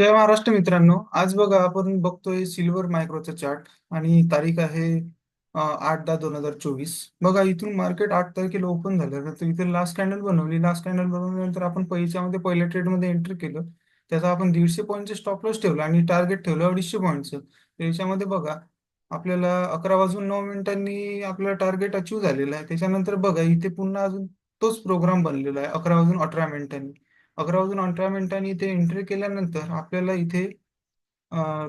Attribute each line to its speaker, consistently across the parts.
Speaker 1: जय महाराष्ट्र मित्रांनो. आज बघा आपण बघतोय सिल्वर मायक्रोचा चार्ट आणि तारीख आहे आठ दहा दोन हजार चोवीस. बघा इथून मार्केट आठ तारखेला ओपन झालं तर इथे लास्ट कॅन्डल बनवली. लास्ट कॅन्डल बनवल्यानंतर आपण पैशामध्ये पहिल्या ट्रेडमध्ये केलं. त्याचा आपण दीडशे पॉईंटचे स्टॉप लॉस ठेवला आणि टार्गेट ठेवलं अडीचशे पॉईंटचं त्याच्यामध्ये बघा आपल्याला अकरा वाजून नऊ मिनिटांनी आपलं टार्गेट अचीव झालेलं आहे. त्याच्यानंतर बघा इथे पुन्हा अजून तोच प्रोग्राम बनलेला आहे अकरा वाजून अठरा मिनिटांनी. अकरा वाजून अठरा मिनिटांनी इथे एंट्री केल्यानंतर आपल्याला इथे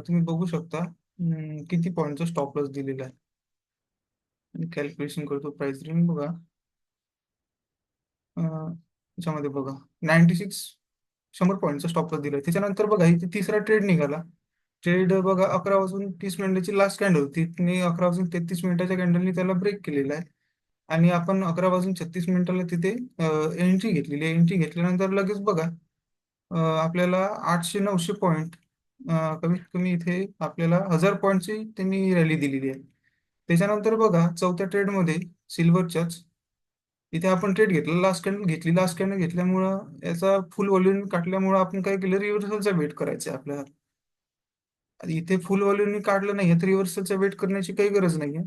Speaker 1: तुम्ही बघू शकता किती पॉईंटचा स्टॉप लॉस दिलेला आहे. आणि कॅल्क्युलेशन करतो प्राइस रेंज बघा. याच्यामध्ये बघा. नाईन्टी सिक्स शंभर पॉईंटचा स्टॉप लॉस दिलाय. त्याच्यानंतर बघा इथे तिसरा ट्रेड निघाला. ट्रेड बघा अकरा वाजून तीस मिनिटाची लास्ट कॅन्डल होती अकरा वाजून तेहतीस मिनिटाच्या कॅन्डलनी त्याला ब्रेक केलेला आहे. आणि आपण अकरा वाजून छत्तीस मिनिटाला तिथे एंट्री घेतलेली आहे. एंट्री घेतल्यानंतर लगेच बघा आपल्याला आठशे नऊशे पॉईंट कमीत कमी इथे आपल्याला हजार पॉईंटची त्यांनी रॅली दिलेली आहे. त्याच्यानंतर बघा चौथ्या ट्रेडमध्ये सिल्वरच्याच इथे आपण ट्रेड घेतला लास्ट कॅन्डल घेतली. लास्ट कॅन्डल घेतल्यामुळं याचा फुल व्हॉल्यूम काढल्यामुळं आपण काय केलं रिव्हर्सलचा वेट करायचा आहे आपल्याला. आणि इथे फुल व्हॉल्यूम काढलं नाही तर रिव्हर्सलचा वेट करण्याची काही गरज नाहीये.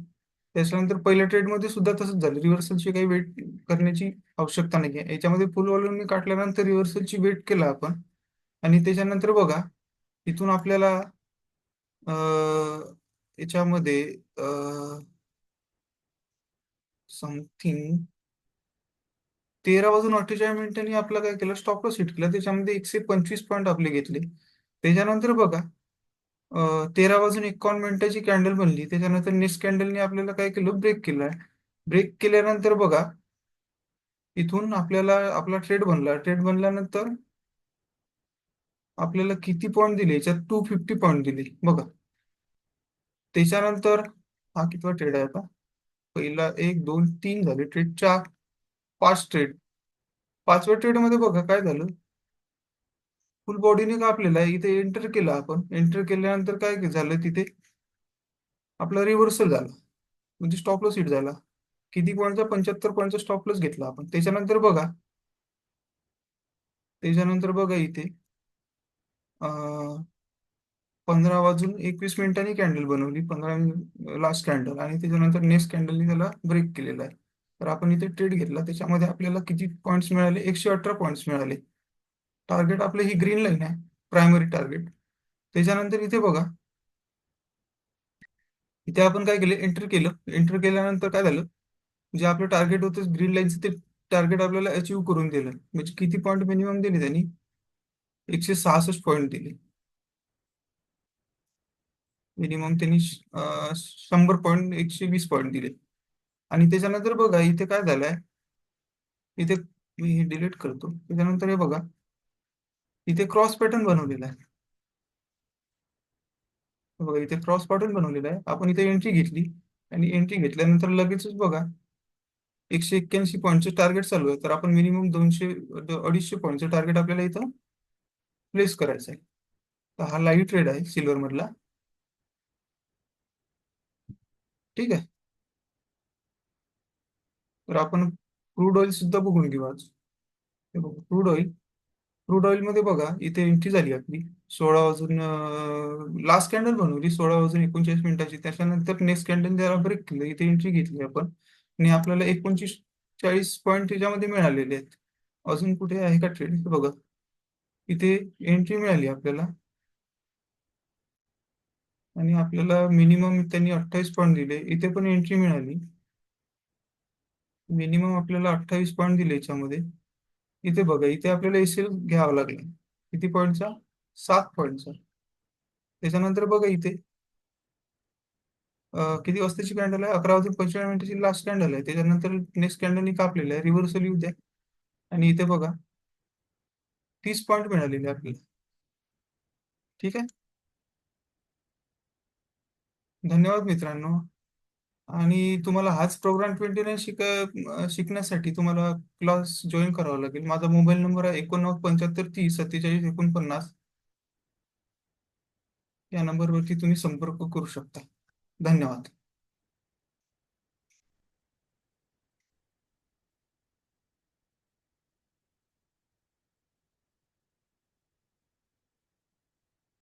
Speaker 1: त्याच्यानंतर पहिल्या ट्रेडमध्ये सुद्धा तसंच झालं. रिव्हर्सलची काही वेट करण्याची आवश्यकता नाहीये. याच्यामध्ये फुल व्हॉल्यूम काढल्यानंतर रिव्हर्सलची वेट केला आपण. आणि त्याच्यानंतर बघा इथून आपल्याला याच्यामध्ये समथिंग तेरा वाजून अठ्ठेचाळीस मिनिटांनी आपला काय केलं? स्टॉप लॉस हिट केला. त्याच्यामध्ये एकशे पंचवीस पॉईंट आपले घेतले. त्याच्यानंतर बघा तेरा वाजून एकावन्न मिनिटाची कॅन्डल बनली. त्याच्यानंतर नेक्स्ट कॅन्डलने आपल्याला काय केलं? ब्रेक केलाय. ब्रेक केल्यानंतर बघा इथून आपल्याला आपला ट्रेड बनला. ट्रेड बनल्यानंतर आपल्याला किती पॉईंट दिले? याच्यात टू फिफ्टी पॉईंट दिले. बघा. त्याच्यानंतर हा कितवा ट्रेड आहे आता? पहिला एक दोन तीन झाले. ट्रेड चार. पाच ट्रेड पाचव्या ट्रेडमध्ये बघा काय झालं? फुल बॉडीने कापलेला आहे. इथे एंटर केलं आपण. एंटर केल्यानंतर काय झालं तिथे? आपला रिव्हर्सल झाला. म्हणजे स्टॉप लॉस हिट झाला. किती पॉईंटचा पंच्याहत्तर पॉईंटचा स्टॉप लॉस घेतला आपण. त्याच्यानंतर बघा. त्याच्यानंतर बघा इथे. पंधरा वाजून एकवीस मिनिटांनी कॅन्डल बनवली. पंधरा लास्ट कॅन्डल आणि त्याच्यानंतर नेक्स्ट कॅन्डलनी त्याला ब्रेक केलेला आहे. तर आपण इथे ट्रेड घेतला. त्याच्यामध्ये आपल्याला किती पॉईंट्स मिळाले? एकशे अठरा पॉईंट्स मिळाले. टार्गेट आपले ही ग्रीन लाईन आहे प्रायमरी टार्गेट त्याच्यानंतर इथे बघा. इथे आपण काय केलं? एंटर केलं. एंटर केल्यानंतर काय झालं? जे आपलं टार्गेट होतं ग्रीन लाईनचं ते टार्गेट आपल्याला अचीव करून दिलं. म्हणजे किती पॉईंट मिनिमम दिले त्यांनी? एकशे सहासष्ट पॉईंट दिले. मिनिमम त्यांनी शंभर पॉईंट एकशे वीस पॉईंट दिले. आणि त्याच्यानंतर बघा इथे काय झालंय? इथे मी हे डिलीट करतो. त्याच्यानंतर हे बघा. इथे क्रॉस पॅटर्न बनवलेला आहे. बघा इथे क्रॉस पॅटर्न बनवलेला आहे. आपण इथे एंट्री घेतली आणि एंट्री घेतल्यानंतर लगेचच बघा एकशे एक्क्याऐंशी पॉईंटचं टार्गेट चालू आहे. तर आपण मिनिमम दोनशे अडीचशे पॉईंटचं टार्गेट आपल्याला इथं प्लेस करायचं आहे. तर हा लाईव्ह ट्रेड आहे सिल्वर मधला. ठीक आहे? तर आपण क्रूड ऑइल सुद्धा बघून घेऊ आज. हे क्रूड ऑइल क्रूड ऑइलमध्ये बघा इथे एंट्री झाली आपली. सोळा वाजून लास्ट कॅन्डल बनवली सोळा वाजून एकोणचाळीस मिनिटाची. त्याच्यानंतर नेक्स्ट कॅन्डल त्याला ब्रेक केलं इथे एंट्री घेतली आपण. आणि आपल्याला एकोणतीस चाळीस पॉईंट त्याच्यामध्ये मिळालेले आहेत. अजून कुठे आहे का ट्रेड हे बघा. इथे एंट्री मिळाली आपल्याला. आणि आपल्याला मिनिमम त्यांनी अठ्ठावीस पॉईंट दिले. इथे पण एंट्री मिळाली. मिनिमम आपल्याला अठ्ठावीस पॉईंट दिले याच्यामध्ये. इथे बघा इथे आपल्याला एसीएल घ्यावं लागला. किती पॉईंटचा सात पॉईंटचा त्याच्यानंतर बघा इथे. किती वाजताची कॅन्डल आहे? अकरा वाजून पंचेचाळीस मिनिटाची लास्ट कॅन्डल आहे. त्याच्यानंतर नेक्स्ट कॅन्डलनी कापलेलं आहे. रिव्हर्सल येऊ द्या. आणि इथे बघा. तीस पॉईंट मिळालेले आपल्याला. ठीक आहे? धन्यवाद मित्रांनो. आणि तुम्हाला हाच प्रोग्राम ट्वेंटी नाईन शिक शिकण्यासाठी तुम्हाला क्लास जॉईन करावा लागेल. माझा मोबाईल नंबर आहे एकोणनव्वद पंच्याहत्तर तीस सत्तेचाळीस एकोणपन्नास. या नंबरवरती तुम्ही संपर्क करू शकता. धन्यवाद.